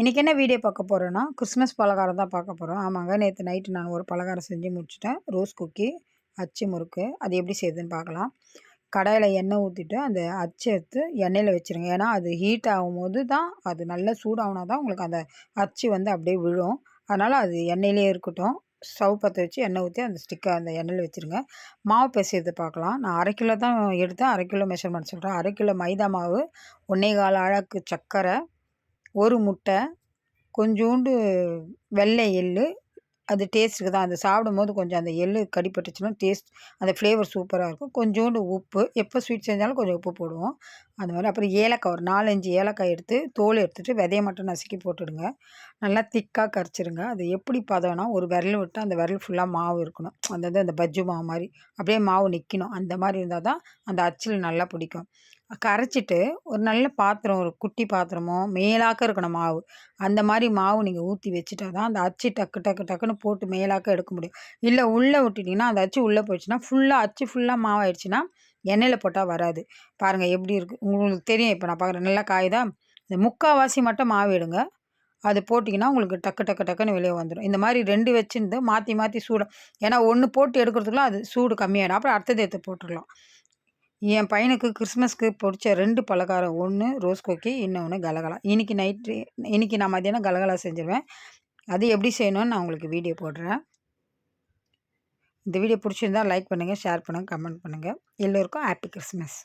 இன்றைக்கி என்ன வீடியோ பார்க்க போகிறோன்னா கிறிஸ்மஸ் பலகாரம் தான் பார்க்க போகிறோம் ஆமாங்க நேற்று நைட்டு நான் ஒரு பலகாரம் செஞ்சு முடிச்சிட்டேன். ரோஸ் குக்கி அச்சு முறுக்கு அது எப்படி செய்யுதுன்னு பார்க்கலாம். கடாயில் எண்ணெய் ஊற்றிட்டு அந்த அச்சு எடுத்து எண்ணெயில் வச்சுருங்க. ஏன்னா அது ஹீட் ஆகும்போது தான் அது நல்லா சூடாகினா தான் உங்களுக்கு அந்த அச்சு வந்து அப்படியே விழும். அதனால் அது எண்ணெயிலே இருக்கட்டும். ஸ்டவ் பற்ற வச்சு எண்ணெய் ஊற்றி அந்த ஸ்டிக்கை அந்த எண்ணெயில் வச்சுருங்க. மாவு பிசையது பார்க்கலாம். நான் அரை கிலோ தான் எடுத்தேன். அரை கிலோ மெஷர்மெண்ட் சொல்கிறேன் அரை கிலோ மைதா மாவு ஒன்றே கால் அழகு சர்க்கரை ஒரு முட்டை கொஞ்சோண்டு வெள்ளை எள் அது டேஸ்ட்டுக்கு தான். அது சாப்பிடும்போது கொஞ்சம் அந்த எள் கடிப்பட்டுச்சுன்னா டேஸ்ட் அந்த ஃப்ளேவர் சூப்பராக இருக்கும். கொஞ்சோண்டு உப்பு எப்போ ஸ்வீட் செஞ்சாலும் கொஞ்சம் உப்பு போடுவோம். அந்த மாதிரி அப்புறம் ஏலக்காய் ஒரு நாலஞ்சு ஏலக்காய் எடுத்து தோல் எடுத்துகிட்டு விதைய மட்டும் நசுக்கி போட்டுடுங்க. நல்லா திக்காக கரைச்சிருங்க. அது எப்படி பதம்னா ஒரு விரல் விட்டு அந்த விரல் ஃபுல்லாக மாவு இருக்கணும். அந்த அந்த பஜ்ஜு மாவு மாதிரி. அப்படியே மாவு நிற்கணும் அந்த மாதிரி இருந்தால் தான் அந்த அச்சில் நல்லா பிடிக்கும். கரைச்சிட்டு ஒரு நல்ல பாத்திரம் ஒரு குட்டி பாத்திரமோ மேலாக்க இருக்கணும் மாவு. அந்த மாதிரி மாவு நீங்கள் ஊற்றி வச்சுட்டா தான் அந்த அச்சு டக்கு டக்கு டக்குன்னு போட்டு மேலாக்க எடுக்க முடியும். இல்லை உள்ளே விட்டுட்டிங்கன்னா அந்த அச்சு உள்ளே போயிடுச்சுன்னா ஃபுல்லாக அச்சு ஃபுல்லாக மாவாயிடுச்சுன்னா எண்ணெயில் போட்டால் வராது. பாருங்கள் எப்படி இருக்குது உங்களுக்கு தெரியும். இப்போ நான் பார்க்குறேன் நல்லா தான் இந்த முக்கால்வாசி மட்டும் மாவு எடுங்க. அது போட்டிங்கன்னா உங்களுக்கு டக்கு டக்கு டக்குன்னு வெளியே வந்துடும் இந்த மாதிரி ரெண்டு வச்சுருந்து மாற்றி மாற்றி சூடாக ஏன்னா ஒன்று போட்டு எடுக்கிறதுக்குலாம் அது சூடு கம்மியாகிடும் அப்புறம் அடுத்தது எடுத்து போட்டுடலாம். என் பையனுக்கு கிறிஸ்மஸ்க்கு பிடிச்ச ரெண்டு பலகாரம் ஒன்று ரோஸ் கொக்கி இன்னொன்று கலகலா. இன்றைக்கி நைட்டு இன்றைக்கி நான் மதியானம் கலகலா செஞ்சுருவேன். அது எப்படி செய்யணும்னு நான் உங்களுக்கு வீடியோ போடுறேன். இந்த வீடியோ பிடிச்சிருந்தால் லைக் பண்ணுங்கள் ஷேர் பண்ணுங்கள் கமெண்ட் பண்ணுங்கள் எல்லோருக்கும் ஹாப்பி கிறிஸ்மஸ்